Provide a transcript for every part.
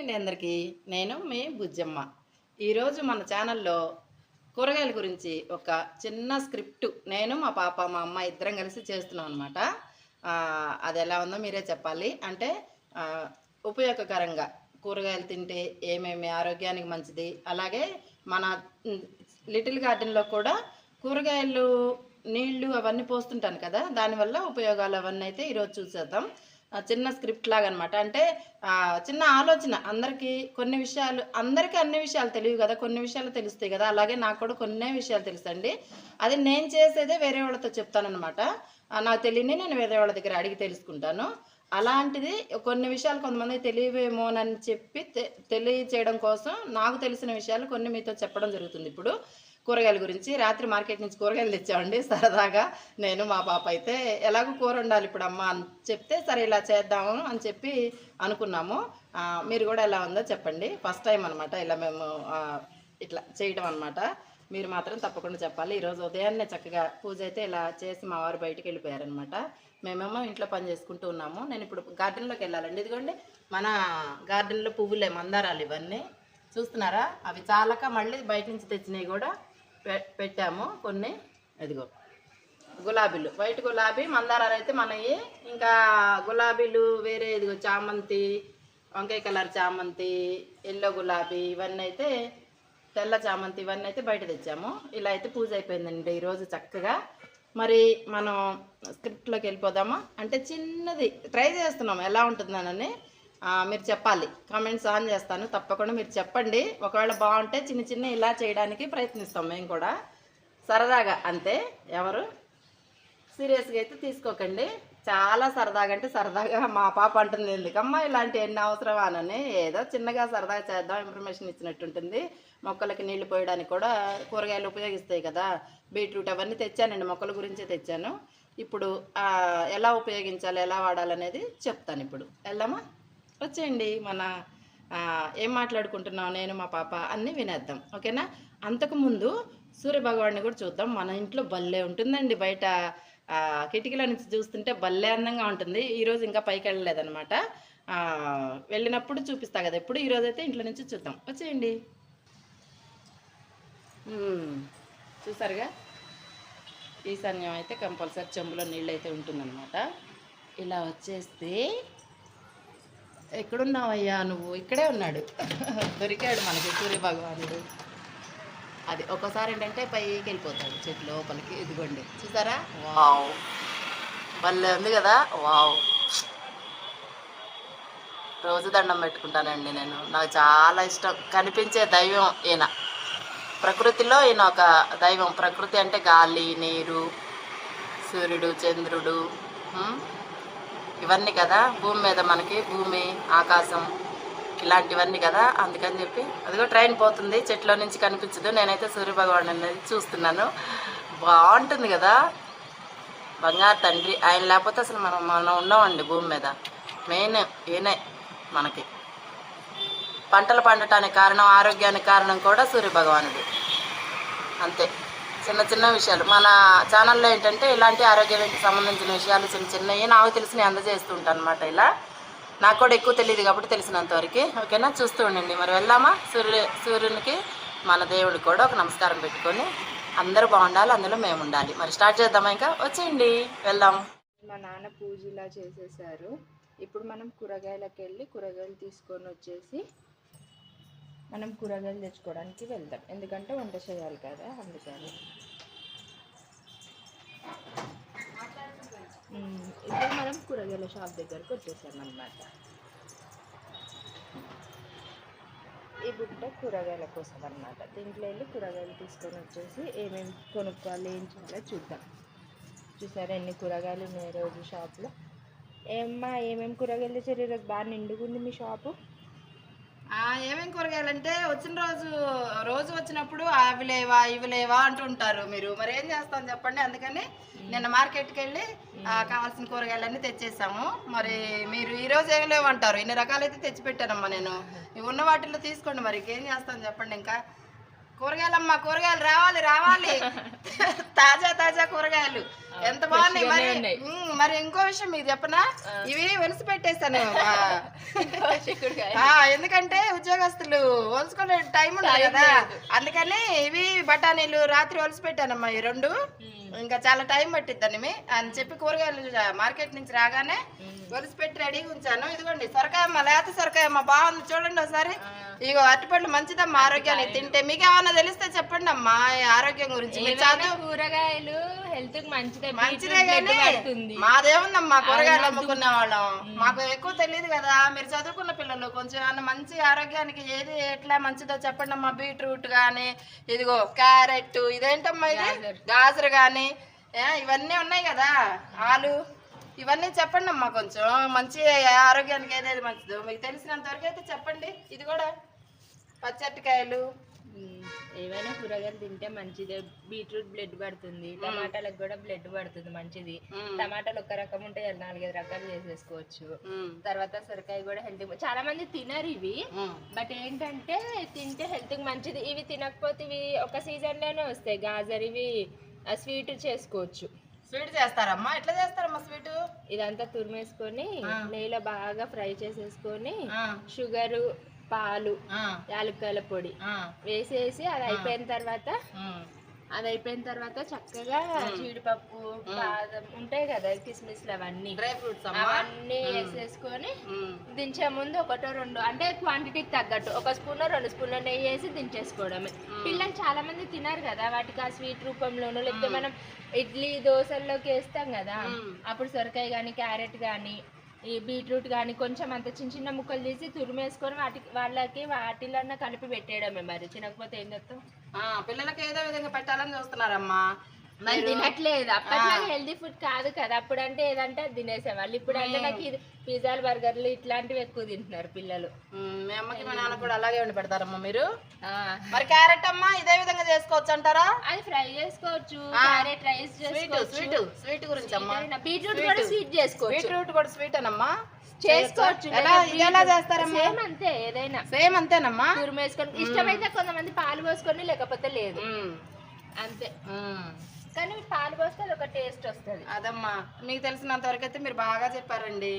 అండి అందరికీ. నేను మీ బుజ్జమ్మ. ఈరోజు మన ఛానల్లో కూరగాయల గురించి ఒక చిన్న స్క్రిప్ట్ నేను మా పాప మా అమ్మ ఇద్దరం కలిసి చేస్తున్నాం అనమాట అది ఎలా ఉందో మీరే చెప్పాలి. అంటే ఉపయోగకరంగా కూరగాయలు తింటే ఏమేమి ఆరోగ్యానికి మంచిది? అలాగే మన లిటిల్ గార్డెన్లో కూడా కూరగాయలు నీళ్ళు అవన్నీ పోస్తుంటాను కదా దానివల్ల ఉపయోగాలు అవన్నీ అయితే ఈరోజు చూసేద్దాం. చిన్న స్క్రిప్ట్ లాగా అనమాట అంటే చిన్న ఆలోచన. అందరికీ కొన్ని విషయాలు అందరికీ అన్ని విషయాలు తెలియవు కదా. కొన్ని విషయాలు తెలుస్తాయి కదా. అలాగే నాకు కూడా కొన్ని విషయాలు తెలుసండి. అది నేను చేసేదే వేరే వాళ్ళతో చెప్తానమాట నాకు తెలియని నేను వేరే వాళ్ళ దగ్గర అడిగి తెలుసుకుంటాను. అలాంటిది కొన్ని విషయాలు కొంతమంది తెలియవేమోనని చెప్పి తె- తెలియచేయడం కోసం నాకు తెలిసిన విషయాలు కొన్ని మీతో చెప్పడం జరుగుతుంది ఇప్పుడు. కూరగాయల గురించి. రాత్రి మార్కెట్ నుంచి కూరగాయలు తెచ్చామండి సరదాగా. నేను మా పాప అయితే ఎలాగో కూర ఉండాలి ఇప్పుడు అమ్మ అని చెప్తే సరే ఇలా చేద్దాము అని చెప్పి అనుకున్నాము. మీరు కూడా ఎలా ఉందో చెప్పండి. ఫస్ట్ టైం అనమాట ఇలా మేము ఇట్లా చేయడం అనమాట మీరు మాత్రం తప్పకుండా చెప్పాలి. ఈరోజు ఉదయాన్నే చక్కగా పూజ అయితే ఇలా చేసి మా వారు బయటికి వెళ్ళిపోయారనమాట మేమేమో ఇంట్లో పని చేసుకుంటూ ఉన్నాము. నేను ఇప్పుడు గార్డెన్లోకి వెళ్ళాలండి. ఇదిగోండి మన గార్డెన్లో పువ్వులే మందారాలు ఇవన్నీ. చూస్తున్నారా? అవి చాలక మళ్ళీ బయట నుంచి తెచ్చినవి కూడా పెట్టాము కొన్ని. ఇదిగో గులాబీలు. వైట్ గులాబీ మందారాలు అయితే మనవి. ఇంకా గులాబీలు వేరే ఇదిగో చామంతి వంకాయ కలర్ చామంతి ఎల్లో గులాబీ ఇవన్నీ అయితే తెల్ల చామంతి ఇవన్నీ అయితే బయట తెచ్చాము. ఇలా అయితే పూజ అయిపోయిందండి ఈరోజు చక్కగా. మరి మనం స్క్రిప్ట్లోకి వెళ్ళిపోదామా? అంటే చిన్నది ట్రై చేస్తున్నాం ఎలా ఉంటుందనని. మీరు చెప్పాలి. కామెంట్స్ ఆన్ చేస్తాను. తప్పకుండా మీరు చెప్పండి. ఒకవేళ బాగుంటే చిన్న చిన్న ఇలా చేయడానికి ప్రయత్నిస్తాం మేము కూడా. సరదాగా. అంతే. ఎవరు? సీరియస్గా అయితే తీసుకోకండి. చాలా సరదాగా అంటే సరదాగా మా పాప అంటుంది ఎందుకమ్మా ఇలాంటి ఎన్ని అవసరం అనని. ఏదో చిన్నగా సరదాగా చేద్దాం ఇన్ఫర్మేషన్ ఇచ్చినట్టుంటుంది మొక్కలకి నీళ్ళు పోయడానికి కూడా కూరగాయలు ఉపయోగిస్తాయి కదా. బీట్రూట్ అవన్నీ తెచ్చానండి. మొక్కల గురించే తెచ్చాను. ఇప్పుడు ఎలా ఉపయోగించాలి ఎలా వాడాలనేది చెప్తాను ఇప్పుడు. వెళ్దామా? వచ్చేయండి మన ఏం మాట్లాడుకుంటున్నాం నేను మా పాప అన్నీ వినేద్దాం ఓకేనా? అంతకుముందు సూర్యభగవాడిని కూడా చూద్దాం మన ఇంట్లో భలే ఉంటుందండి బయట కిటికీల నుంచి చూస్తుంటే భలే అందంగా ఉంటుంది ఈరోజు ఇంకా పైకి వెళ్ళలేదనమాట వెళ్ళినప్పుడు చూపిస్తా కదా ఎప్పుడు ఈరోజు అయితే ఇంట్లో నుంచి చూద్దాం వచ్చేయండి. చూసారుగా? ఈశాన్యం అయితే కంపల్సరీ చెంబులో నీళ్ళు అయితే ఉంటుందన్నమాట. ఇలా వచ్చేస్తే ఎక్కడున్నావయ్యా నువ్వు? ఇక్కడే ఉన్నాడు. దొరికాడు మనకి సూర్య భగవానుడు అది ఒక్కసారి ఏంటంటే పైకి వెళ్ళిపోతాడు చెట్టు లోపలికి. ఇదిగోండి. చూసారా? వావ్. భలే ఉంది కదా? వావ్. రోజు దండం పెట్టుకుంటానండి నేను. నాకు చాలా ఇష్టం. కనిపించే దైవం ఈయన. ప్రకృతిలో ఈయన ఒక దైవం. ప్రకృతి అంటే గాలి నీరు సూర్యుడు చంద్రుడు. ఇవన్నీ కదా భూమి మీద మనకి భూమి ఆకాశం ఇలాంటివన్నీ కదా అందుకని చెప్పి. అదిగో ట్రైన్ పోతుంది చెట్లో నుంచి కనిపించదు. నేనైతే సూర్యభగవాన్ అనేది చూస్తున్నాను. బాగుంటుంది కదా. బంగారు తండ్రి ఆయన లేకపోతే అసలు మనం మనం ఉన్నామండి భూమి మీద. మెయిన్ ఈయనే మనకి. పంటలు పండటానికి కారణం ఆరోగ్యానికి కారణం కూడా సూర్యభగవానుడు. అంతే. చిన్న చిన్న విషయాలు. మన ఛానల్లో ఏంటంటే ఇలాంటి ఆరోగ్యానికి సంబంధించిన విషయాలు చిన్న చిన్నవి నాకు తెలిసినవి అందజేస్తూ ఉంటాను అనమాట ఇలా. నాకు కూడా ఎక్కువ తెలియదు కాబట్టి తెలిసినంతవరకు ఓకేనా? చూస్తూ ఉండండి. మరి వెళ్దామా? సూర్యు సూర్యునికి మన దేవుడికి కూడా ఒక నమస్కారం పెట్టుకొని అందరూ బాగుండాలి అందులో మేము ఉండాలి. మరి స్టార్ట్ చేద్దామా ఇంకా? వచ్చేయండి. వెళ్దాం. మా నాన్న పూజ ఇలా చేసేసారు. ఇప్పుడు మనం కూరగాయలకు వెళ్ళి కూరగాయలు తీసుకొని వచ్చేసి మనం కూరగాయలు తెచ్చుకోవడానికి వెళ్దాం. ఎందుకంటే వంట చేయాలి కదా అందుకని. ఇప్పుడు మనం కూరగాయల షాప్ దగ్గరకు వచ్చేసామన్నమాట. ఈ బుట్ట కూరగాయల కోసం అనమాట దీంట్లో వెళ్ళి కూరగాయలు తీసుకొని వచ్చేసి ఏమేమి కొనుక్కోవాలి ఏం చేయాలో చూద్దాం. చూసారా ఎన్ని కూరగాయలు ఉన్నాయి రోజు షాప్లో. ఏమ్మా ఏమేమి కూరగాయలు తెచ్చారు? ఈరోజు బాగా నిండుగుంది మీ షాపు. ఏమేం కూరగాయలంటే వచ్చిన రోజు రోజు వచ్చినప్పుడు అవి లేవా ఇవి లేవా అంటుంటారు మీరు. మరి ఏం చేస్తాం చెప్పండి? అందుకని నిన్న మార్కెట్కి వెళ్ళి కావాల్సిన కూరగాయలన్నీ తెచ్చేసాము. మరి మీరు ఈ రోజు ఏం లేవంటారు? ఇన్ని రకాలైతే తెచ్చి పెట్టానమ్మా నేను ఉన్న వాటిల్లో తీసుకోండి మరి. ఏం చేస్తాం చెప్పండి ఇంకా? కూరగాయలమ్మా కూరగాయలు రావాలి రావాలి. తాజా తాజా కూరగాయలు. ఎంత బాగున్నాయి మరి? మరి ఇంకో విషయం మీకు చెప్పనా? ఇవి వెలిసి ఆ, ఎందుకంటే ఉద్యోగస్తులు వలుచుకునే టైం ఉండదు కదా. అందుకని ఇవి బఠానీలు రాత్రి వలసి పెట్టానమ్మా ఈ రెండు. ఇంకా చాలా టైం పట్టిద్దని అని చెప్పి కూరగాయలు మార్కెట్ నుంచి రాగానే వలసి పెట్టి రెడీగా ఉంచాను. ఇదిగోండి సొరకాయమ్మ లేత సొరకాయమ్మ బాగుంది చూడండి ఒకసారి. ఇగో అరటిపళ్ళు మంచిదమ్మా ఆరోగ్యానికి. తింటే మీకు ఏమన్నా తెలిస్తే చెప్పండి అమ్మా ఆరోగ్యం గురించి. కూరగాయలు హెల్త్ మంచిదే మంచిదే కానీ మాదేముందమ్మా కూరగాయలు అమ్ముకునే వాళ్ళం. మాకు ఎక్కువ తెలియదు కదా మీరు చదువుకున్న పిల్లలు కొంచెం ఏమన్నా మంచి ఆరోగ్యానికి ఏది ఎట్లా మంచిదో చెప్పండి అమ్మా. బీట్రూట్ కానీ ఇదిగో క్యారెట్ ఇదేంటమ్మా ఇది? గాజర్. కానీ ఇవన్నీ ఉన్నాయి కదా ఆలు ఇవన్నీ చెప్పండి అమ్మా కొంచెం. మంచి ఆరోగ్యానికి ఏదేది మంచిదో. మీకు తెలిసినంత వరకు అయితే చెప్పండి. ఇది కూడా పచ్చటికాయలు ఏవైనా కూరగాయలు తింటే మంచిదే. బీట్రూట్ బ్లడ్ పడుతుంది. టమాటాలకు కూడా బ్లడ్ పడుతుంది మంచిది. టమాటాలు ఒక రకం ఉంటే నాలుగైదు రకాలు చేసేసుకోవచ్చు. తర్వాత సొరకాయ కూడా హెల్త్ చాలా మంది తినరు ఇవి. బట్ ఏంటంటే తింటే హెల్త్కి మంచిది. ఇవి తినకపోతే ఇవి ఒక సీజన్లోనే వస్తాయి. గాజర్ ఇవి స్వీట్ చేసుకోవచ్చు. స్వీట్ చేస్తారమ్మా. ఎట్లా చేస్తారమ్మా స్వీట్ ఇదంతా తురిమేసుకొని నెయ్యిలో బాగా ఫ్రై చేసేసుకొని షుగరు పాలు యాలక్కాయల పొడి వేసేసి అది అయిపోయిన తర్వాత అది అయిపోయిన తర్వాత చక్కగా జీడిపప్పు బాదం ఉంటాయి కదా కిస్మిస్లు అవన్నీ. డ్రై ఫ్రూట్స్ అవన్నీ వేసేసుకొని దించే ముందు ఒకటో రెండు అంటే క్వాంటిటీకి తగ్గట్టు ఒక స్పూన్ రెండు స్పూన్ల నెయ్యి వేసి దించేసుకోవడమే. పిల్లలు చాలా మంది తినారు కదా వాటికి ఆ స్వీట్ రూపంలోనూ లేకపోతే మనం ఇడ్లీ దోశల్లోకి వేస్తాం కదా. అప్పుడు సొరకాయ కానీ క్యారెట్ కానీ ఈ బీట్రూట్ కానీ కొంచెం అంత చిన్న చిన్న ముక్కలు తీసి తురిమేసుకొని వాటికి వాళ్ళకి వాటిలో కలిపి పెట్టేయడమే మరి. తినకపోతే ఏం చేస్తాం? ఆ, పిల్లలకి ఏదో విధంగా పెట్టాలని చూస్తున్నారమ్మా. మరి తినట్లేదు. అప్పట్లో హెల్దీ ఫుడ్ కాదు కదా. అప్పుడు అంటే ఏదంటే అది తినేసేవాళ్ళు. ఇప్పుడు అంటే నాకు ఇది పిజ్జాలు బర్గర్లు ఇట్లాంటివి ఎక్కువ తింటున్నారు పిల్లలు. మీ అమ్మకి మా నాన్న కూడా అలాగే వండి పెడతారమ్మా మీరు? మరి క్యారెట్ అమ్మా ఇదే విధంగా చేసుకోవచ్చు అంటారా? అది ఫ్రై చేసుకోవచ్చు. క్యారెట్ రైస్ స్వీట్ చేసుకోవచ్చు. స్వీట్ స్వీట్ గురించి అమ్మా. బీట్రూట్ కూడా స్వీట్ చేసుకోవచ్చు. బీట్రూట్ కూడా స్వీట్ అనమ్మా చేసుకోవచ్చు. ఎలా ఎలా చేస్తారమ్మా? సేమ్ అంతే ఏదైనా. సేమ్ అంతేనమ్మా? తురిమేసుకొని ఇష్టమైతే కొంతమంది పాలు పోసుకొని లేకపోతే లేదు. అంతే. కానీ పాలు పోస్తే అది ఒక టేస్ట్ వస్తుంది. అదమ్మా మీకు తెలిసినంత వరకు అయితే మీరు బాగా చెప్పారండి.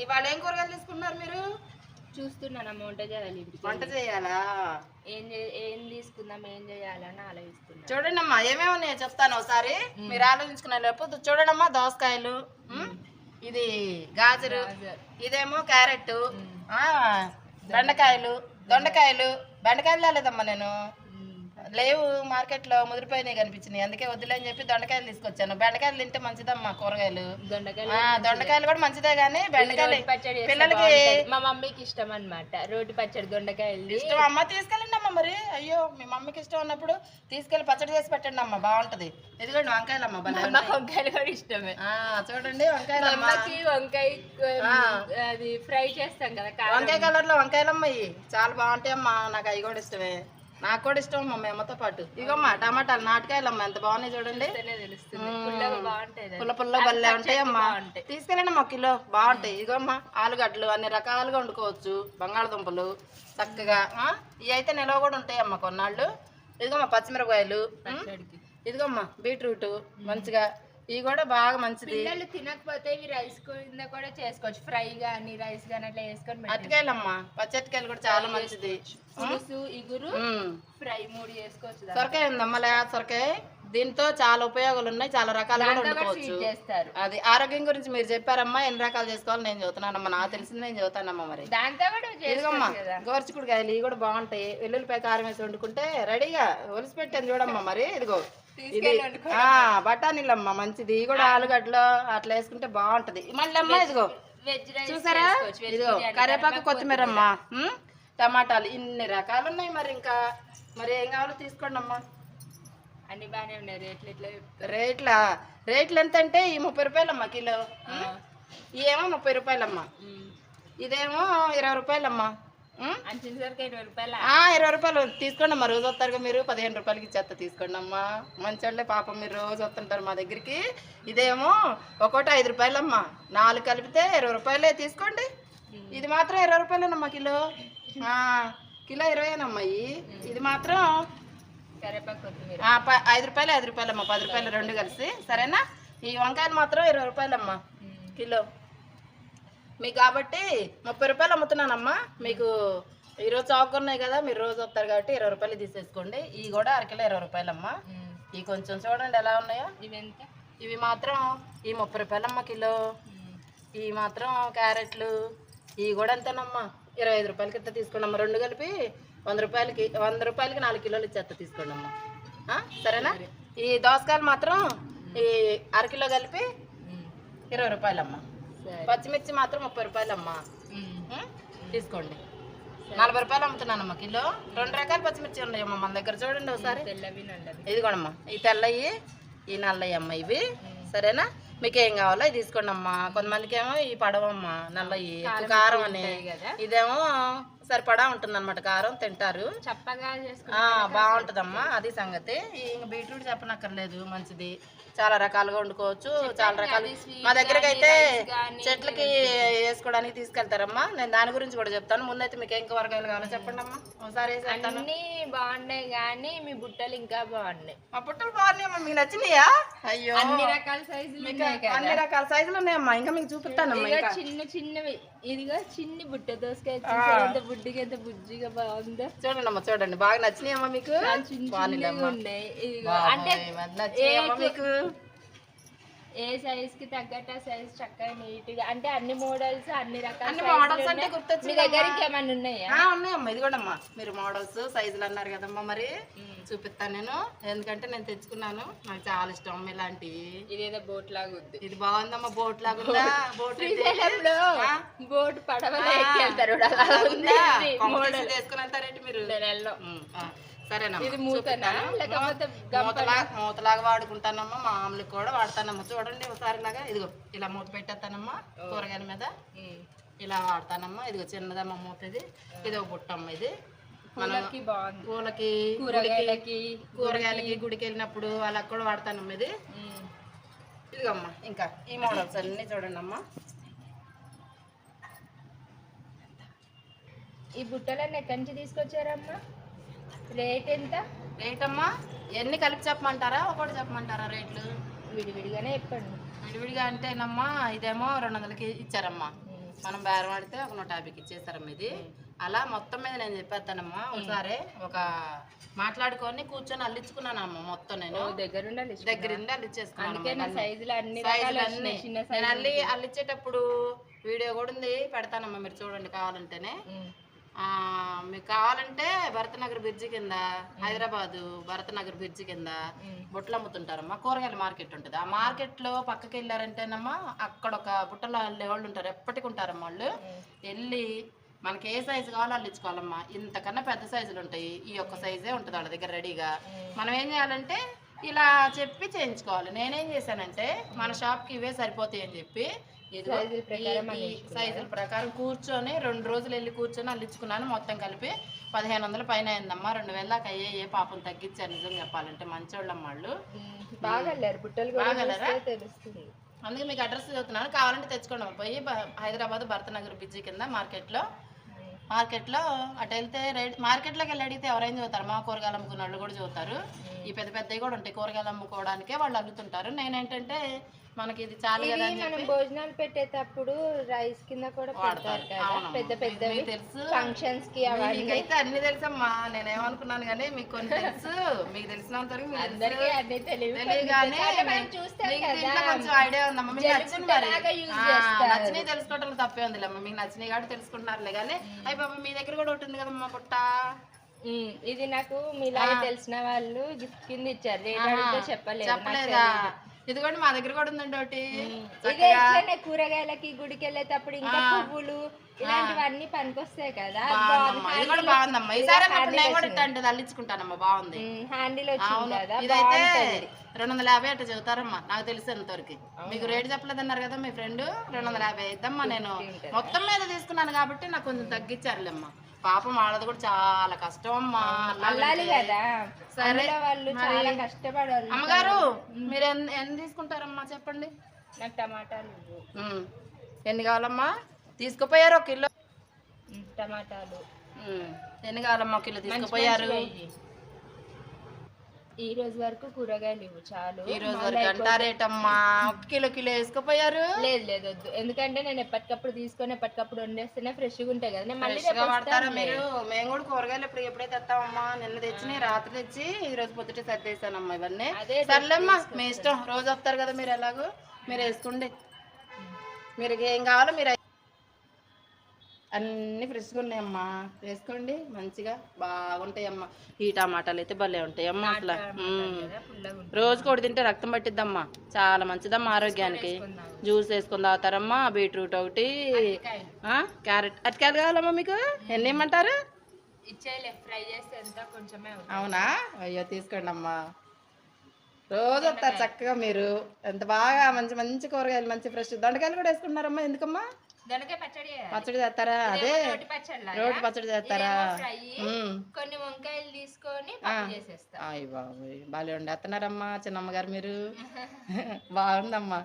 ఇవాళ ఏం కూరగాయలు తీసుకున్నారు మీరు? చూస్తున్నాను వంట చేయాలి ఇంటికి వంట చేయాలా? ఏం చే- ఏం తీసుకుందాం ఏం చేయాలని ఆలోచిస్తున్నా చూడండి అమ్మా ఏమేమి ఉన్నాయో చెప్తాను ఒకసారి. మీరు ఆలోచించుకునే లేకపోతే చూడండి అమ్మా దోసకాయలు ఉమ్, ఇది గాజరు ఇదేమో క్యారెట్ ఆ, బెండకాయలు దొండకాయలు. బెండకాయలు లేదమ్మా నేను. లేవు మార్కెట్లో ముదిరిపోయినాయి కనిపించినాయి. అందుకే వద్దులే అని చెప్పి దొండకాయలు తీసుకొచ్చాను. బెండకాయలు తింటే మంచిదమ్మా కూరగాయలు. దొండకాయలు కూడా మంచిదే కానీ బెండకాయలు పచ్చడి పిల్లలకి. మా మమ్మీకి ఇష్టం అన్నమాట. రోటి పచ్చడి దొండకాయలు. ఇష్టం అమ్మ తీసుకెళ్ళండి అమ్మ మరి. అయ్యో మీ మమ్మీకి ఇష్టం ఉన్నప్పుడు తీసుకెళ్ళి పచ్చడి చేసి పెట్టండి అమ్మ బాగుంటది. ఇదిగోండి వంకాయలు అమ్మ. వంకాయలు కూడా ఇష్టమే. ఆ, చూడండి వంకాయలు అమ్మకి వంకాయ. అది ఫ్రై చేస్తాం కదా వంకాయ కలర్లో వంకాయలు అమ్మ ఇవి చాలా బాగుంటాయి అమ్మా నాకు అవి కూడా ఇష్టమే. నాకు కూడా ఇష్టం అమ్మ మీ అమ్మతో పాటు. ఇగమ్మా టమాటాలు నాటకాయలు అమ్మ ఎంత బాగున్నాయి చూడండి. పుల్ల పుల్ల బల్లే ఉంటాయి అమ్మా. తీసుకెళ్ళండి అమ్మ కిలో. బాగుంటాయి. ఇగోమ్మా ఆలుగడ్డలు అన్ని రకాలుగా వండుకోవచ్చు. బంగాళదుంపలు చక్కగా ఇవి అయితే నిల్వ కూడా ఉంటాయి అమ్మ కొన్నాళ్ళు ఇదిగోమ్మా పచ్చిమిరపకాయలు. ఇదిగోమ్మా బీట్రూట్ మంచిగా ఇవి కూడా బాగా మంచిది పిల్లలు తినకపోతే ఇవి రైస్ కింద కూడా చేసుకోవచ్చు ఫ్రై గానీ రైస్ గానీ అట్లా వేసుకొని పెట్టచ్చు. అరటికాయలమ్మా పచ్చటికాయలు కూడా చాలా మంచిది పులుసు ఇగురు. ఫ్రై మూడు చేసుకోవచ్చు. సొరకాయ ఉందమ్మా లే సొరకాయ దీంతో చాలా ఉపయోగాలు ఉన్నాయి చాలా రకాలుగా వండుకోవచ్చు అది ఆరోగ్యం గురించి మీరు చెప్పారమ్మా ఎన్ని రకాలు చేసుకోవాలి నేను చదువుతున్నానమ్మా నాకు తెలిసింది నేను చదువుతానమ్మా మరి. ఇదిగమ్మా చేసుకోవచ్చు కదా ఇవి కూడా బాగుంటాయి. వెల్లుల్లిపాయ కారం వేసి వండుకుంటే రెడీగా ఒలిసి పెట్టాను చూడమ్మా మరి ఇదిగో. ఇది బఠానీలమ్మా మంచిది. కూడా ఆలుగడ్డలో అట్లా వేసుకుంటే బాగుంటది. మళ్ళీ అమ్మా ఇదిగో. చూసారా? ఇదిగో కరివేపాకు కొత్తిమీర. అమ్మా టమాటాలు ఇన్ని రకాలు ఉన్నాయి మరి ఇంకా. మరి ఏం కావాలో తీసుకోండి అమ్మా అన్ని బాగానే ఉన్నాయి రేట్లు ఎట్లా రేట్లా? రేట్లు ఎంత అంటే ఈ ముప్పై రూపాయలమ్మా కిలో. ఇవేమో ముప్పై రూపాయలమ్మా. ఇదేమో ఇరవై రూపాయలమ్మా. ఇరవై రూపాయల? ఆ, ఇరవై రూపాయలు తీసుకోండి అమ్మా. రోజు వస్తారుగా మీరు. పదిహేను రూపాయలకి ఇచ్చేస్తా తీసుకోండి అమ్మా. మంచోళ్ళే పాపం మీరు రోజు వస్తుంటారు మా దగ్గరికి. ఇదేమో ఒక్కోటి ఐదు రూపాయలమ్మా. నాలుగు కలిపితే ఇరవై రూపాయలే తీసుకోండి. ఇది మాత్రం ఇరవై రూపాయలేనమ్మా కిలో. కిలో ఇరవైనమ్మా ఇది మాత్రం కరేపాకు కొత్తిమీర ఆ, ప- ఐదు రూపాయలు ఐదు రూపాయలు అమ్మా పది రూపాయలు రెండు కలిసి. సరేనా? ఈ వంకాయలు మాత్రం ఇరవై రూపాయలు అమ్మా కిలో. మీకు కాబట్టి ముప్పై రూపాయలు అమ్ముతున్నానమ్మా. మీకు ఈరోజు చౌక ఉన్నాయి కదా మీరు రోజు వస్తారు కాబట్టి ఇరవై రూపాయలు తీసేసుకోండి. ఇవి కూడా అరకిలో ఇరవై రూపాయలు అమ్మా ఇవి కొంచెం చూడండి ఎలా ఉన్నాయో. ఇవి ఎంత? ఇవి మాత్రం ఈ ముప్పై రూపాయలు అమ్మ కిలో ఇవి మాత్రం క్యారెట్లు. ఇవి కూడా అంతేనమ్మా ఇరవై ఐదు రూపాయలకి ఇంత తీసుకోండి అమ్మ. రెండు కలిపి వంద రూపాయలకి వంద రూపాయలకి నాలుగు కిలోలు ఇచ్చేస్తా తీసుకోండి అమ్మ సరేనా? ఈ దోసకాయలు మాత్రం ఈ అరకిలో కలిపి ఇరవై రూపాయలమ్మా. పచ్చిమిర్చి మాత్రం ముప్పై రూపాయలమ్మా? తీసుకోండి. నలభై రూపాయలు అమ్ముతున్నానమ్మా కిలో. రెండు రకాల పచ్చిమిర్చి ఉన్నాయమ్మా మన దగ్గర చూడండి ఒకసారి. ఇదిగోనమ్మా ఈ తెల్లయి ఈ నల్లయి అమ్మ ఇవి సరేనా? మీకు ఏం కావాలో ఇది తీసుకోండి అమ్మా కొంతమందికి ఏమో ఈ పడవమ్మా నల్లయి కారం అని. ఇదేమో సరిపడా ఉంటుంది అనమాట కారం తింటారు. చప్పగా బాగుంటుందమ్మా అది సంగతి. ఇంక బీట్రూట్ చెప్పనక్కర్లేదు మంచిది. చాలా రకాలుగా వండుకోవచ్చు చాలా రకాలు. మా దగ్గరకి అయితే చెట్లకి వేసుకోవడానికి తీసుకెళ్తారమ్మా. నేను దాని గురించి కూడా చెప్తాను. ముందైతే మీకు ఏం కూరగాయలు కావాలో చెప్పండి అమ్మా ఒకసారి అన్ని బాగున్నాయి కానీ మీ బుట్టలు ఇంకా బాగున్నాయి. మా పుట్టలు బాగున్నాయమ్మా మీకు నచ్చినాయా? అయ్యో. అన్ని రకాల సైజులు అన్ని రకాల సైజులు ఉన్నాయమ్మా. ఇంకా మీకు చూపిస్తానమ్మా ఇంకా. చిన్న చిన్నవి. ఇదిగో చిన్ని బుట్ట దోసకాయ బుడ్డిగా ఎంత బుజ్జిగా బాగుందో. చూడండి అమ్మా చూడండి. బాగా నచ్చినాయమ్మా మీకు? అంటే మీకు? ఏ సైజ్కి తగ్గట్టు ఆ సైజ్ చక్కగా నీట్గా అంటే అన్ని మోడల్స్ అన్ని రకాల అన్ని మోడల్స్ అంటే ఉన్నాయి. మీ గుర్తొచ్చింది దగ్గర ఇంకేమన్నా ఉన్నాయా? ఆ, ఉన్నాయమ్మా ఇది కూడా అమ్మా మీరు మోడల్స్ సైజులు అన్నారు కదమ్మా మరి. చూపిస్తాను నేను. ఎందుకంటే నేను తెచ్చుకున్నాను. నాకు చాలా ఇష్టం ఇలాంటివి ఇదేదో బోట్ లాగా ఉంది. ఇది బాగుందమ్మా బోట్ లాగుందా బోట్ శ్రీశైలంలో బోట్ ఉంది. ఇది మోడల్ తీసుకుని వెళ్తారేంటి మీరు? సరేనమ్మా. ఇది మూతనా? చూపిస్తాను. లేకపోతే మూతలా మూతలాగా వాడుకుంటానమ్మా. మామూలుగా కూడా వాడతానమ్మా. చూడండి ఒకసారి లాగా ఇదిగో ఇలా మూత పెట్టేస్తానమ్మా. కూరగాయల మీద. ఇలా వాడతానమ్మా. ఇదిగో చిన్నదమ్మా మూత ఇది ఇది ఒక బుట్టమ్మ ఇది. పూలకి పూలకి కూరగాయలకి కూరగాయలకి గుడికి వెళ్ళినప్పుడు అలా కూడా వాడతానమ్మా ఇది. ఇదిగమ్మా ఇంకా ఈ మోడల్స్ అన్నీ చూడండి అమ్మా ఈ బుట్టలన్నీ ఎక్కడి నుంచి తీసుకొచ్చారమ్మా? రేట్ ఎంత? రేట్ అమ్మా ఎన్ని కలిపి చెప్పమంటారా? ఒకటి చెప్పమంటారా రేట్లు? విడివిడిగానే చెప్పండి. విడివిడిగా అంటేనమ్మా ఇదేమో రెండు వందలకి ఇచ్చారమ్మా. మనం బేరం ఆడితే ఒక నూట యాభైకి ఇచ్చేస్తారమ్మా ఇది. అలా మొత్తం మీద నేను చెప్పేస్తానమ్మా ఒకసారి ఒక మాట్లాడుకొని కూర్చొని అల్లించుకున్నానమ్మా మొత్తం నేను. దగ్గర దగ్గర నుండి అల్లిచ్చేసుకున్నాను అందుకే నా సైజులు అన్ని సైజులు రకాలు అన్నీ. వచ్చినాయి చిన్న నేను సైజు అల్లి అల్లిచ్చేటప్పుడు వీడియో కూడా ఉంది పెడతానమ్మా మీరు చూడండి కావాలంటేనే. మీకు కావాలంటే భరతనగర్ బ్రిడ్జి కింద హైదరాబాదు భరతనగర్ బ్రిడ్జి కింద బుట్టలు అమ్ముతుంటారమ్మా కూరగాయల మార్కెట్ ఉంటుంది. ఆ మార్కెట్లో పక్కకి వెళ్ళారంటేనమ్మా అక్కడ ఒక బుట్టలో వెళ్ళే వాళ్ళు ఉంటారు. ఎప్పటికి ఉంటారమ్మా వాళ్ళు. వెళ్ళి మనకి ఏ సైజు కావాలో అల్లించుకోవాలమ్మా ఇంతకన్నా పెద్ద సైజులు ఉంటాయి. ఈ ఒక్క సైజే ఉంటుంది వాళ్ళ దగ్గర రెడీగా. మనం ఏం చేయాలంటే ఇలా చెప్పి చేయించుకోవాలి. నేనేం చేశానంటే మన షాప్కి ఇవే సరిపోతాయి అని చెప్పి సైజుల ప్రకారం కూర్చొని రెండు రోజులు వెళ్ళి కూర్చొని అల్లించుకున్నాను. మొత్తం కలిపి పదిహేను వందల పైన అయిందమ్మా. రెండు వేల దాకా అయ్యాయి. పాపం తగ్గించారు నిజం చెప్పాలంటే మంచోళ్ళమ్మ వాళ్ళు. బాగా తెలుస్తుంది. అందుకే మీకు అడ్రస్ చదువుతున్నాను కావాలంటే తెచ్చుకోండి. పోయి హైదరాబాద్ భరతనగర్ బ్రిడ్జి కింద మార్కెట్లో మార్కెట్లో అటు వెళ్తే రేట్ మార్కెట్లోకి వెళ్ళి అడిగితే ఎవరైనా చదువుతారు మా కూరగాయలు అమ్ముకున్న వాళ్ళు కూడా చదువుతారు ఈ పెద్ద పెద్దవి కూడా ఉంటాయి. కూరగాయలు అమ్ముకోవడానికే వాళ్ళు అల్లుతుంటారు నేనేంటంటే మనకి ఇది చాలు కదా అని మనం చెప్పి భోజనాలు పెట్టేటప్పుడు రైస్ కింద కూడా పెడతారు కదా. అవునమ్మా. పెద్ద పెద్దవి మీకు తెలుసు. ఫంక్షన్స్కి అవన్నీ. మీకైతే అన్ని తెలుసమ్మా. నేనేమనుకున్నాను కానీ మీకు కొన్ని తెలుసు. మీకు తెలిసినంత వరకు మీకు తెలుసు. అందరికీ అన్ని తెలివి తెలియగానే అంటే మనం చూస్తాం మీకు కదా. దీంట్లో కొంచెం ఐడియా ఉందమ్మా. మీకు నచ్చింది మరి. జలుబులాగా use ఆ, చేస్తారు. నచ్చినవి తెలుసుకోవటం తప్పే ఉంది అమ్మ మీకు నచ్చినవి కాబట్టి తెలుసుకుంటున్నారులే కానీ అయ్యి బాబా మీ దగ్గర కూడా ఉంది కదమ్మా పుట్ట. ఉమ్, ఇది నాకు మీలాగే తెలిసిన వాళ్ళు గిఫ్ట్ కింద ఇచ్చారు. అడిగితే చెప్పలేదు. నాకు చెప్పలేదా? తెలీదు. ఇది కూడా మా దగ్గర కూడా ఉందండి ఒకటి. ఇదే కూరగాయలకి గుడికి వెళ్ళేటప్పుడు ఇంకా పువ్వులు ఇలాంటివన్నీ పనికొస్తాయి కదా. ఇది కూడా బాగుందమ్మా. ఈసారి నేను కూడా ఇట్లాంటిది అల్లించుకుంటానమ్మా. బాగుంది. హ్యాండిల్ వచ్చింది అవును. కదా. ఇదైతే రెండు వందల యాభై అట్లా చెబుతారమ్మా. నాకు తెలిసి ఎంతవరకు మీకు రేట్ చెప్పలేదన్నారు కదా మీ ఫ్రెండ్. రెండు వందల యాభై అయిద్దమ్మా నేను మొత్తం మీద తీసుకున్నాను కాబట్టి నాకు కొంచెం తగ్గించారులేమ్మా. పాపం వాళ్ళది కూడా చాలా కష్టం అమ్మా. అల్లాలి కదా. సరే వాళ్ళు చాలా కష్టపడాలి అమ్మగారు మీరు ఎన్ని తీసుకుంటారమ్మా చెప్పండి? నాకు టమాటాలు. ఎన్ని కావాలమ్మా? తీసుకుపోయారు ఒక కిలో. టమాటాలు. ఎన్ని కావాలమ్మా కిలో? తీసుకుపోయారు. ఈ రోజు వరకు కూరగాయలు ఇవ్వు చాలు. ఈ రోజు వరకు అంటారేటమ్మా? ఒక కిలో కిలో వేసుకుపోయారు? లేదు లేదు వద్దు. ఎందుకంటే నేను ఎప్పటికప్పుడు తీసుకొని ఎప్పటికప్పుడు వండేస్తేనే ఫ్రెష్గా ఉంటాయి కదా. నేను మళ్ళీ ఫ్రెష్గా రేపు వస్తానులే. మీరు. మేము కూడా కూరగాయలు ఇప్పుడు ఎప్పుడైతే తెస్తామమ్మా. నిన్న తెచ్చి రాత్రి తెచ్చి ఈ రోజు పొద్దుటే సర్దేశానమ్మా ఇవన్నీ. అదే సర్లేమ్మా మీ ఇష్టం. రోజు వస్తారు కదా మీరు ఎలాగో? మీరు వేసుకోండి. మీరు ఏం కావాలో మీరు అన్ని ఫ్రెష్గా ఉన్నాయమ్మా. వేసుకోండి మంచిగా బాగుంటాయమ్మా. ఈ టమాటాలు అయితే భలే ఉంటాయమ్మా ఉంటుంది. రోజు కొడి తింటే రక్తం పట్టిద్దమ్మా. చాలా మంచిదమ్మా ఆరోగ్యానికి. జ్యూస్ వేసుకుని తాగుతారమ్మా బీట్రూట్ ఒకటి. క్యారెట్. అరటికాయలు కావాలమ్మా మీకు? ఎన్ని ఇమ్మంటారు? అవునా? అయ్యో తీసుకోండి అమ్మా రోజు వస్తారు చక్కగా మీరు. ఎంత బాగా మంచి మంచి కూరగాయలు మంచి ఫ్రెష్ దొండకాయలు కూడా వేసుకుంటున్నారమ్మా. ఎందుకమ్మా? పచ్చడి చేస్తారా? అదే రోటి పచ్చడి చేస్తారా. కొన్ని వంకాయలు తీసుకొని అయ్య బాబోయ్ బాగా వండేస్తున్నారమ్మా చిన్నమ్మ గారు మీరు. బాగుందమ్మా.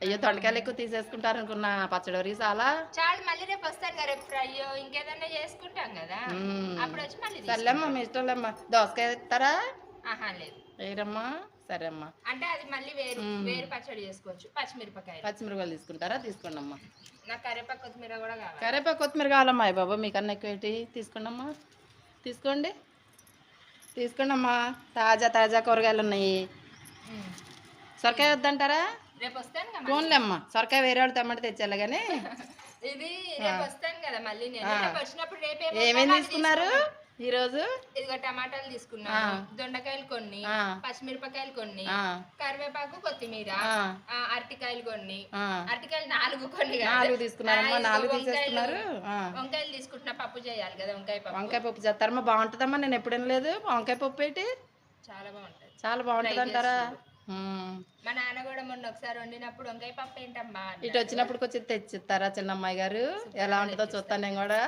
అయ్యో దొండకాయలు ఎక్కువ తీసేసుకుంటారు అనుకున్నా పచ్చడి వరకు చాలా. చాలు మళ్ళీ రేపు వస్తాను కదా రేపు ఫ్రై. ఇంకేదన్నా చేసుకుంటాం కదా. అప్పుడు వచ్చి మళ్ళీ సర్లేమ్మా మీ ఇష్టంలేమ్మా దోసకాయ ఇస్తారా లేదు. వేయరమ్మా సరే అమ్మా అంటే అది మళ్ళీ వేరు వేరు పచ్చడి చేసుకోవచ్చు. పచ్చిమిరపకాయలు. పచ్చిమిరపకాయలు తీసుకుంటారా? తీసుకోండి అమ్మా నాకు కరివేపాకు కొత్తిమీర కూడా కావాలి. కరేపాకు కొత్తిమీర కావాలమ్మా బాబా మీకన్నా ఎక్కువ ఏంటి తీసుకోండి. అమ్మా తీసుకోండి తీసుకోండి అమ్మా తాజా తాజా కూరగాయలు ఉన్నాయి. సొరకాయ వద్దంటారా? రేపు వస్తాను ఫోన్లే అమ్మా సొరకాయ వేరే వాళ్ళు తెమ్మంటే తెచ్చాలి కానీ. ఇది రేపు వస్తాను కదా మళ్ళీ నేను. వచ్చినప్పుడు రేపు ఏమేమి తీసుకున్నారు? ఈరోజు? ఇదిగో టమాటాలు తీసుకున్నాను. దొండకాయలు కొన్ని. పచ్చిమిరపకాయలు కొన్ని కరివేపాకు కొత్తిమీర అరటికాయలు కొన్ని. అరటికాయలు నాలుగు కొన్ని. నాలుగు తీసుకున్నారమ్మా నాలుగు తీసేస్తున్నారు. వంకాయలు తీసుకుంటున్నా పప్పు చేయాలి కదా వంకాయ పప్పు. వంకాయ పప్పు చేస్తారమ్మా బాగుంటుందమ్మా నేను ఎప్పుడు వినలేదు వంకాయ పప్పు ఏంటి? చాలా బాగుంటది. చాలా బాగుంటుంది అంటారా? మా నాన్న కూడా మొన్న ఒకసారి వండినప్పుడు వంకాయ పప్పు ఏంటమ్మా. ఇటు వచ్చినప్పుడు కొంచెం తెచ్చిస్తారా చిన్నమ్మాయి గారు? ఎలా ఉంటుందో చూస్తాను నేను కూడా.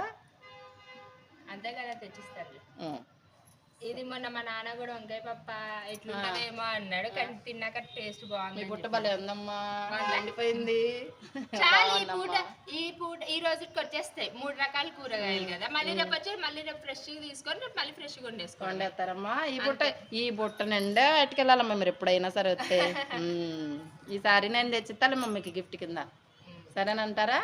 అంతే కదా తెచ్చిస్తారు. ఇది మొన్న మా నాన్న కూడా వంకాయ పప్ప ఎట్లుంటదేమో అన్నాడు కానీ తిన్నాక టేస్ట్ బాగుంది పుట్ట భలే ఉందమ్మా ఎండిపోయింది. చాలు ఈ పూట ఈ పూట ఈ రోజుకి వచ్చేస్తాయి మూడు రకాల కూరగాయలు కదా. మళ్ళీ రేపు వచ్చి మళ్ళీ రేపు ఫ్రెష్ తీసుకొని రేపు మళ్ళీ ఫ్రెష్ వండేసుకోండి వండేస్తారమ్మా. ఈ బుట్ట ఈ బుట్ట నిండా ఎట్టుకెళ్ళాలమ్మా మీరు ఎప్పుడైనా సరే వస్తే. ఈసారి నేను తెచ్చిస్తాలమ్మా మీకు గిఫ్ట్ కింద. సరేనంటారా?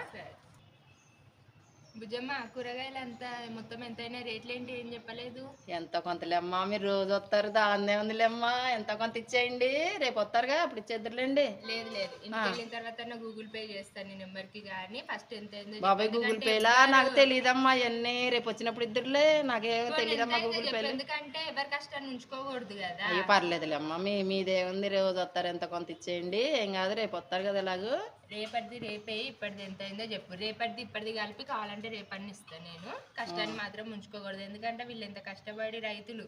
బుజ్జమ్మ కూరగాయలు అంతా మొత్తం ఎంతైనా రేట్లు ఏంటి ఏం చెప్పలేదు. ఎంతో కొంతలేమ్మా మీరు రోజు వస్తారు దాన్నే ఉందిలేమ్మా. ఎంతో కొంత ఇచ్చేయండి రేపు వస్తారుగా అప్పుడు ఇచ్చేద్దరులేండి. లేదు లేదు. ఇంటికి వెళ్ళిన తర్వాత గూగుల్ పే చేస్తాను నీ నెంబర్కి కానీ ఫస్ట్ ఎంత అయిందో బాబాయ్ గూగుల్ పేలా? నాకు తెలియదమ్మా ఇవన్నీ రేపు వచ్చినప్పుడు ఇద్దరులే. నాకే తెలియదమ్మా గూగుల్. పేలు. ఎందుకంటే ఎవరి కష్టాన్ని ఉంచుకోకూడదు కదా. అయ్యో పర్లేదులేమ్మా. మీ మీదేముంది రోజు వస్తారు ఎంత కొంత ఇచ్చేయండి. ఏం కాదు రేపు వస్తారు కదా ఎలాగూ. రేపటిది రేపే ఇప్పటిది ఎంత అయిందో చెప్పు. రేపటిది ఇప్పటిది కలిపి కావాలంటే రేపని ఇస్తాను నేను. కష్టాన్ని మాత్రం ఉంచుకోకూడదు. ఎందుకంటే వీళ్ళు ఎంత కష్టపడి రైతులు.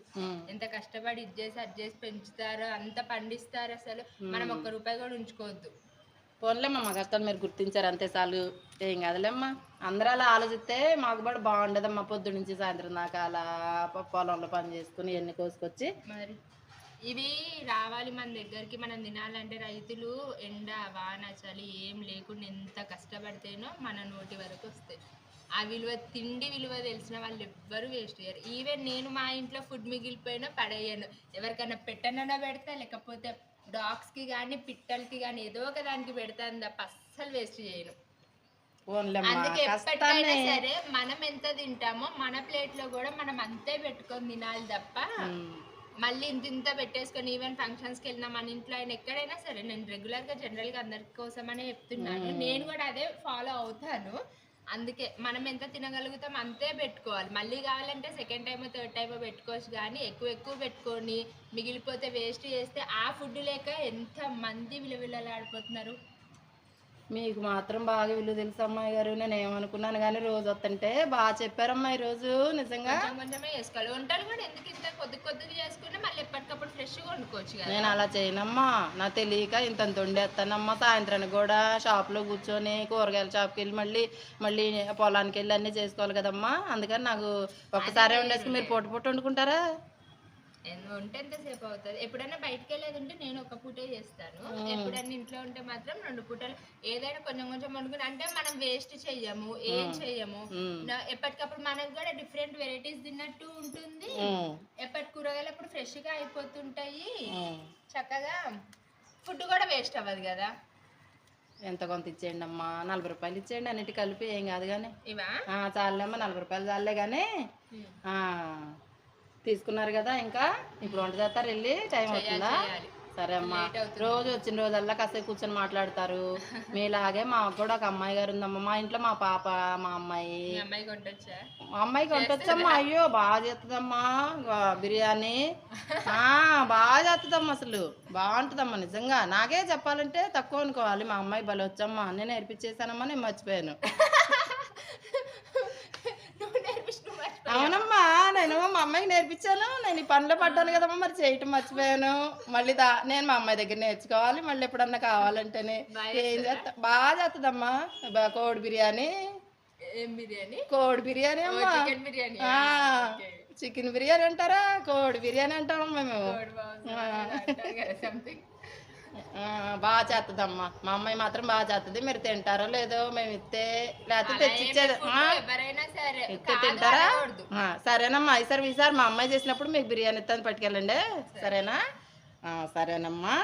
ఎంత కష్టపడి ఇది చేసి అది చేసి పెంచుతారో అంత పండిస్తారు అసలు మనం ఒక్క రూపాయి కూడా ఉంచుకోవద్దు. పోన్లేమ్మా మా కష్టాలు మీరు గుర్తించారు అంతే చాలు. ఏం కాదులేమ్మా. అందరూ అలా ఆలోచిస్తే మాకు కూడా బాగుండదమ్మా పొద్దు నుంచి సాయంత్రం దాకా అలా పొలంలో పని చేసుకుని ఎన్ని కోసుకొచ్చి. మరి ఇవి రావాలి మన దగ్గరికి మనం తినాలంటే రైతులు ఎండ వాన చలి ఏం లేకుండా ఎంత కష్టపడితేనో మన నోటి వరకు వస్తాయి. ఆ విలువ తిండి విలువ తెలిసిన వాళ్ళు ఎవ్వరు వేస్ట్ చేయరు. ఈవెన్ నేను మా ఇంట్లో ఫుడ్ మిగిలిపోయినా పడేయను. ఎవరికైనా పెట్టనన్నా పెడతా లేకపోతే డాగ్స్కి కానీ పిట్టలకి కానీ ఏదో ఒక దానికి పెడతాను తప్ప అస్సలు వేస్ట్ చేయను. అందుకే ఎప్పటికైనా సరే మనం ఎంత తింటామో మన ప్లేట్లో కూడా మనం అంతే పెట్టుకొని తినాలి తప్ప. మళ్ళీ ఇంత ఇంత పెట్టేసుకొని ఈవెన్ ఫంక్షన్స్కి వెళ్ళినా మన ఇంట్లో అయినా ఎక్కడైనా సరే నేను రెగ్యులర్గా జనరల్గా అందరి కోసమనే చెప్తున్నాను. నేను కూడా అదే ఫాలో అవుతాను. అందుకే మనం ఎంత తినగలుగుతాం అంతే పెట్టుకోవాలి. మళ్ళీ కావాలంటే సెకండ్ టైం థర్డ్ టైమ్ పెట్టుకోవచ్చు కానీ ఎక్కువ ఎక్కువ పెట్టుకొని మిగిలిపోతే వేస్ట్ చేస్తే ఆ ఫుడ్ లేక ఎంత మంది విలువిలలాడిపోతున్నారు. మీకు మాత్రం బాగా విలువ తెలుసు అమ్మాయి గారు నేను ఏమనుకున్నాను కానీ రోజు వస్తుంటే బాగా చెప్పారమ్మా ఈ రోజు నిజంగా. కొంచెం కొంచెమే చేసుకోవాలి వంటలు కూడా ఎందుకు ఇంత కొద్ది కొద్దిగా చేసుకుంటే మళ్ళీ ఎప్పటికప్పుడు ఫ్రెష్గా వండుకోవచ్చు కదా. నేను అలా చేయనమ్మా. నా తెలియక ఇంత వండేస్తానమ్మా. సాయంత్రానికి కూడా షాప్లో కూర్చొని కూరగాయల షాప్కి వెళ్ళి మళ్ళీ మళ్ళీ పొలానికి వెళ్ళి అన్నీ చేసుకోవాలి కదమ్మా. అందుకని నాకు ఒక్కసారి వండేసుకుని మీరు పొట్టు పొట్టు వండుకుంటారా? ఉంటే ఎంతసేపు అవుతుంది? ఎప్పుడైనా బయటకు వెళ్ళేది ఉంటే నేను ఒక పూటే చేస్తాను. ఎప్పుడైనా ఇంట్లో ఉంటే మాత్రం రెండు పూటలు. ఏదైనా కొంచెం కొంచెం వండుకుని అంటే మనం వేస్ట్ చెయ్యము ఏం చెయ్యము. ఎప్పటికప్పుడు మనకు కూడా డిఫరెంట్ వెరైటీస్ తిన్నట్టు ఉంటుంది. ఎప్పటి కూరగాయలు అప్పుడు ఫ్రెష్గా అయిపోతుంటాయి. చక్కగా ఫుడ్ కూడా వేస్ట్ అవ్వదు కదా. ఎంత కొంత ఇచ్చేయండి అమ్మా? నలభై రూపాయలు ఇచ్చేయండి. అన్నిటి కలిపి ఏం కాదు కానీ. ఇవా? చాలేమ్మా నలభై రూపాయలు చాలే కానీ. తీసుకున్నారు కదా ఇంకా ఇప్పుడు వంట చేస్తారు వెళ్ళి టైం అవుతుందా. సరే అమ్మా. రోజు వచ్చిన రోజల్లా కాసేపు కూర్చొని మాట్లాడతారు. మీలాగే మాకు కూడా ఒక అమ్మాయి గారు ఉందమ్మా. మా ఇంట్లో మా పాప మా అమ్మాయి. మీ అమ్మాయి కొంటొచ్చా? మా అమ్మాయికి వంటొచ్చమ్మా అయ్యో బాగా చేస్తుందమ్మా బిర్యానీ. ఆ, బాగా చేస్తుందమ్మా అసలు. బాగుంటుందమ్మా నిజంగా. నాకే చెప్పాలంటే తక్కువ అనుకోవాలి. మా అమ్మాయి భలే వచ్చమ్మా. నేను నేర్పించేసానమ్మా నేను మర్చిపోయాను. అవునమ్మా. నేను మా అమ్మాయికి నేర్పించాను. నేను ఈ పనిలో పడ్డాను కదమ్మా మరి చేయటం మర్చిపోయాను. మళ్ళీ దా నేను మా అమ్మాయి దగ్గర నేర్చుకోవాలి. మళ్ళీ ఎప్పుడన్నా కావాలంటేనే ఏం చేస్తా బాగా చేస్తుందమ్మా. కోడి బిర్యానీ. ఏం బిర్యానీ? కోడి బిర్యానీ అమ్మా. చికెన్ బిర్యానీ. చికెన్ బిర్యానీ అంటారా? కోడి బిర్యానీ అంటామమ్మా మేము. బాగా చేస్తుందమ్మా మా అమ్మాయి మాత్రం బాగా చేస్తుంది మీరు తింటారో లేదో మేము ఇస్తే లేకపోతే తెచ్చిచ్చేది ఇస్తే తింటారా? సరేనమ్మా. ఈసారి ఈసారి మా అమ్మాయి చేసినప్పుడు మీకు బిర్యానీ ఇస్తాను పట్టుకెళ్ళండి. సరేనా? ఆ, సరేనమ్మా.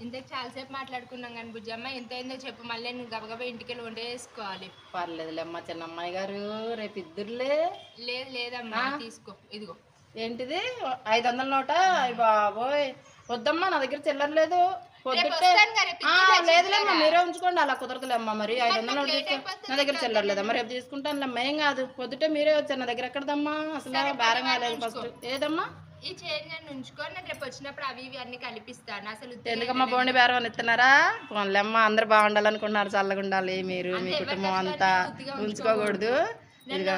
ఇంతకు చాలాసేపు మాట్లాడుకున్నాం కానీ బుజ్జమ్మ ఎంత అయిందో చెప్పు. మళ్ళీ నువ్వు గబగబా ఇంటికి వెళ్ళి వంట చేసుకోవాలి పర్లేదులేమ్మా చిన్న అమ్మాయి గారు రేపు ఇద్దరులే. లేదు లేదమ్మా. తీసుకో. ఇదిగో. ఏంటిది? ఐదు వందల నోట బాబోయ్. వద్దమ్మా నా దగ్గర చిల్లర లేదు. పొద్దుటే లేదులేమ్మా మీరే ఉంచుకోండి అలా కుదరదులేమ్మా మరి. ఐదు వందల నోట్ నా దగ్గర చిల్లర లేదమ్మా రేపు తీసుకుంటానులేమ్మా. ఏం కాదు పొద్దుటే మీరే వచ్చారు నా దగ్గర ఎక్కడదమ్మా? అసలు బేరం కాలేదు ఫస్ట్. ఏదమ్మా? ఈ చేంజ్ అని ఉంచుకొని నేను రేపు వచ్చినప్పుడు అవి ఇవి అన్ని కలిపిస్తాను. అసలు ఎందుకమ్మా బోండి బేరం అని ఇస్తున్నారా పోన్లేమ్మా అందరు బాగుండాలనుకుంటున్నారు చల్లగా ఉండాలి మీరు మీ కుటుంబం అంతా ఉంచుకోకూడదు. ఇదిగో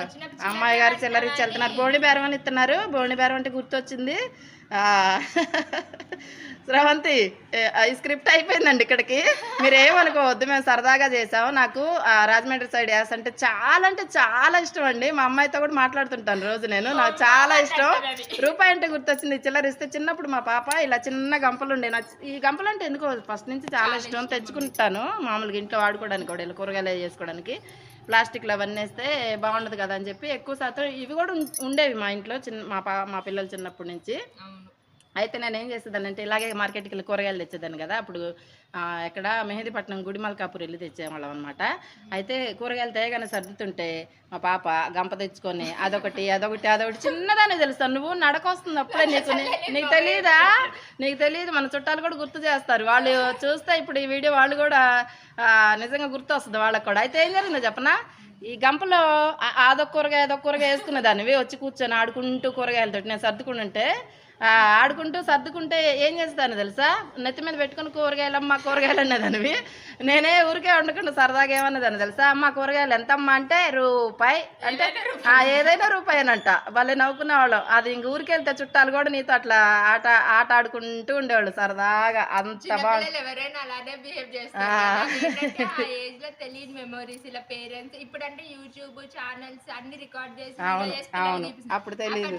అమ్మాయి గారు చిల్లర ఇచ్చి వెళ్తున్నారు బోండి బేరం అని ఇస్తున్నారు బోండి బేరం అంటే గుర్తొచ్చింది శ్రవంతి స్క్రిప్ట్ అయిపోయిందండి ఇక్కడికి. మీరు ఏమనుకోవద్దు మేము సరదాగా చేసాము నాకు రాజమండ్రి సైడ్ యాస్ అంటే చాలా అంటే చాలా ఇష్టం అండి. మా అమ్మాయితో కూడా మాట్లాడుతుంటాను రోజు నేను. నాకు చాలా ఇష్టం. రూపాయి అంటే గుర్తొచ్చింది. చిల్లర ఇస్తే చిన్నప్పుడు మా పాప ఇలా చిన్న గంపలు ఉండే. నాకు ఈ గంపలు అంటే ఎందుకో ఫస్ట్ నుంచి చాలా ఇష్టం. తెచ్చుకుంటాను. మామూలుగా ఇంట్లో వాడుకోవడానికి కూడా ఇలా కూరగాయలు చేసుకోవడానికి. ప్లాస్టిక్లు అవన్నీ వేస్తే బాగుండదు కదా అని చెప్పి ఎక్కువ శాతం ఇవి కూడా ఉండేవి మా ఇంట్లో చిన్న మా పా మా పిల్లలు చిన్నప్పటి నుంచి. అయితే నేను ఏం చేసేదానంటే ఇలాగే మార్కెట్కి వెళ్ళి కూరగాయలు తెచ్చేదాన్ని కదా. అప్పుడు ఇక్కడ మెహదీపట్నం గుడిమల్కాపూర్ వెళ్ళి తెచ్చేవాళ్ళం అనమాట అయితే కూరగాయలు తేగానే సర్దుతుంటే మా పాప గంప తెచ్చుకొని అదొకటి అదొకటి అదొకటి చిన్నదాన్ని తెలుస్తాను నువ్వు నడకొస్తుంది అప్పుడే నీకు నీకు తెలియదా నీకు తెలియదు మన చుట్టాలు కూడా గుర్తు చేస్తారు. వాళ్ళు చూస్తే ఇప్పుడు ఈ వీడియో వాళ్ళు కూడా నిజంగా గుర్తు వస్తుంది వాళ్ళకి కూడా. అయితే ఏం జరిగిందో చెప్పనా? ఈ గంపలో అదొక కూరగాయ అదొక కూరగాయ వేసుకునేదాన్ని వచ్చి కూర్చొని ఆడుకుంటూ కూరగాయలతోటి నేను సర్దుకుంటుంటే ఆడుకుంటూ సర్దుకుంటే ఏం చేస్తాను తెలుసా? నెత్తి మీద పెట్టుకుని కూరగాయలు అమ్మ కూరగాయలు అన్నదానివి. నేనే ఊరికే వండుకుంటూ సరదాగా ఏమన్నదాన్ని తెలుసా? అమ్మ కూరగాయలు ఎంతమ్మా అంటే రూపాయి అంటే ఏదైనా రూపాయేనంట భలే నవ్వుకునేవాళ్ళం. అది ఇంక ఊరికి వెళ్తే చుట్టాలు కూడా నీతో అట్లా ఆట ఆట ఆడుకుంటూ ఉండేవాళ్ళు సరదాగా. అంత బాగా పిల్లలు ఎవరైనా అలానే బిహేవ్ చేస్తారు. కదా. ఏంటంటే ఆ ఏజ్లో తెలియని మెమోరీస్ ఇలా పేరెంట్స్ ఇప్పుడంటే యూట్యూబ్ ఛానల్స్ అన్ని రికార్డ్ చేసి అవును అవును. అప్పుడు తెలియదు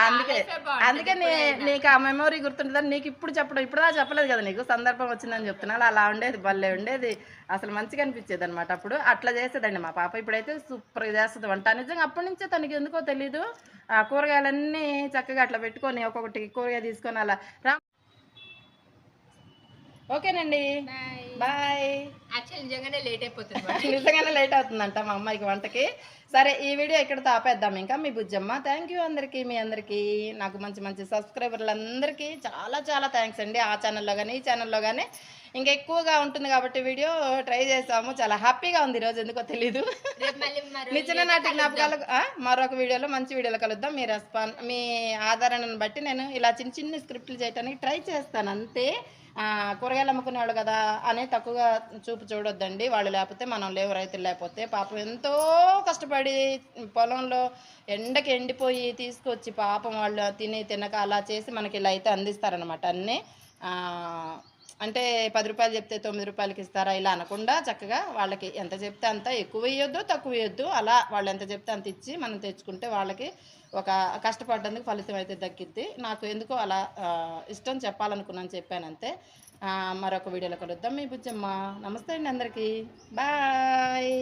అందుకే అందుకే నీ- నీకు ఆ మెమొరీ గుర్తుంటుందని నీకు ఇప్పుడు చెప్పడం ఇప్పుడు దాకా చెప్పలేదు కదా నీకు? సందర్భం వచ్చిందని చెప్తున్నాను. అలా ఉండేది భలే ఉండేది. అసలు మంచిగా అనిపించేది అనమాట అప్పుడు. అట్లా చేసేదండి మా పాప. ఇప్పుడైతే సూపర్గా చేస్తుంది వంట. నిజంగా అప్పటి నుంచే తనకి ఎందుకో తెలీదు. ఆ కూరగాయలన్నీ చక్కగా అట్లా పెట్టుకొని ఒక్కొక్కటి కూరగాయ తీసుకొని అలా ఓకేనండి. బాయ్. యాక్చువల్ నిజంగానే లేట్ అయిపోతుంది నిజంగానే లేట్ అవుతుందంట మా అమ్మాయికి వంటకి. సరే ఈ వీడియో ఇక్కడ ఆపేద్దాం ఇంకా. మీ బుజ్జమ్మ థ్యాంక్ యూ అందరికీ మీ అందరికీ నాకు మంచి మంచి సబ్స్క్రైబర్లు అందరికీ చాలా చాలా థ్యాంక్స్ అండి. ఆ ఛానల్లో కానీ ఈ ఛానల్లో కానీ ఇంకా ఎక్కువగా ఉంటుంది కాబట్టి వీడియో ట్రై చేసాము. చాలా హ్యాపీగా ఉంది. ఈరోజు ఎందుకో తెలీదు. మీ చిన్ననాటి జ్ఞాపకాలు మరొక వీడియోలో మంచి వీడియోలో కలుద్దాం. మీ రెస్పాన్ మీ ఆదరణను బట్టి నేను ఇలా చిన్న చిన్న స్క్రిప్ట్లు చేయడానికి ట్రై చేస్తాను. అంతే. కూరగాయలు అమ్ముకునేవాళ్ళు కదా అని తక్కువగా చూపు చూడొద్దండి. వాళ్ళు లేకపోతే మనం లేవు రైతులు లేకపోతే. పాపం ఎంతో కష్టపడి పొలంలో ఎండకి ఎండిపోయి తీసుకొచ్చి పాపం వాళ్ళు తిని తినక అలా చేసి మనకి ఇలా అయితే అందిస్తారనమాట అన్నీ అంటే పది రూపాయలు చెప్తే తొమ్మిది రూపాయలకి ఇస్తారా ఇలా అనకుండా చక్కగా వాళ్ళకి ఎంత చెప్తే అంత ఎక్కువ ఇవ్వద్దు తక్కువ ఇవ్వద్దు అలా వాళ్ళు ఎంత చెప్తే అంత ఇచ్చి మనం తెచ్చుకుంటే వాళ్ళకి ఒక కష్టపడ్డందుకు ఫలితం అయితే దక్కిద్ది. నాకు ఎందుకో అలా ఇష్టం చెప్పాలనుకున్నాను చెప్పానంతే. మరొక వీడియోలో కలుద్దాం. మీ బుజ్జమ్మ. నమస్తే అండి అందరికీ. బాయ్.